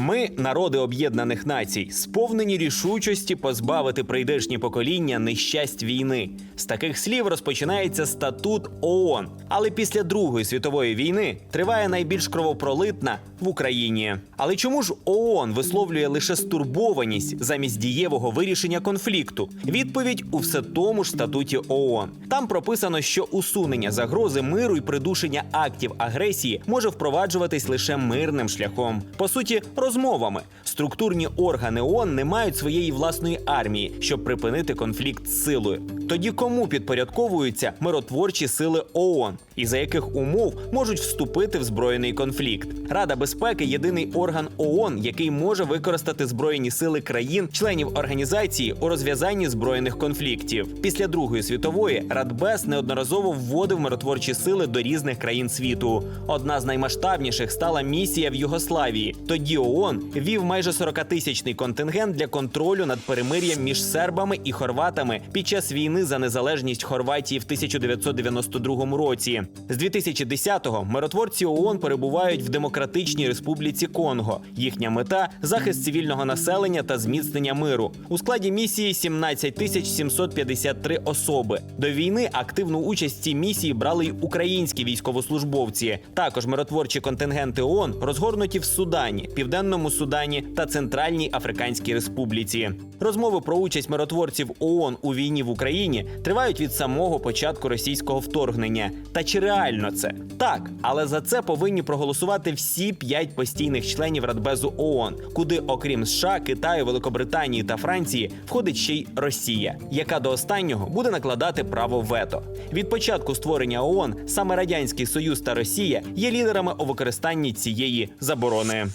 Ми, народи Об'єднаних Націй, сповнені рішучості позбавити прийдешні покоління нещасть війни. З таких слів розпочинається статут ООН. Але після Другої світової війни триває найбільш кровопролитна в Україні. Але чому ж ООН висловлює лише стурбованість замість дієвого вирішення конфлікту? Відповідь у все тому ж статуті ООН. Там прописано, що усунення загрози миру і придушення актів агресії може впроваджуватись лише мирним шляхом. По суті, розмовами. Структурні органи ООН не мають своєї власної армії, щоб припинити конфлікт з силою. Тоді кому підпорядковуються миротворчі сили ООН і за яких умов можуть вступити в збройний конфлікт? Рада безпеки єдиний орган ООН, який може використати збройні сили країн, членів організації у розв'язанні збройних конфліктів. Після Другої світової Радбез неодноразово вводив миротворчі сили до різних країн світу. Одна з наймасштабніших стала місія в Югославії. Тоді ООН вів майже 40-тисячний контингент для контролю над перемир'ям між сербами і хорватами під час війни за незалежність Хорватії в 1992 році. З 2010-го миротворці ООН перебувають в Демократичній Республіці Конго. Їхня мета захист цивільного населення та зміцнення миру. У складі місії 17 тисяч 753 особи. До війни активну участь в цій місії брали й українські військовослужбовці. Також миротворчі контингенти ООН розгорнуті в Судані, Південному Судані та Центральній Африканській Республіці. Розмови про участь миротворців ООН у війні в Україні тривають від самого початку російського вторгнення. Та чи реально це? Так, але за це повинні проголосувати всі п'ять постійних членів Радбезу ООН, куди, окрім США, Китаю, Великобританії та Франції, входить ще й Росія, яка до останнього буде накладати право вето. Від початку створення ООН саме Радянський Союз та Росія є лідерами у використанні цієї заборони.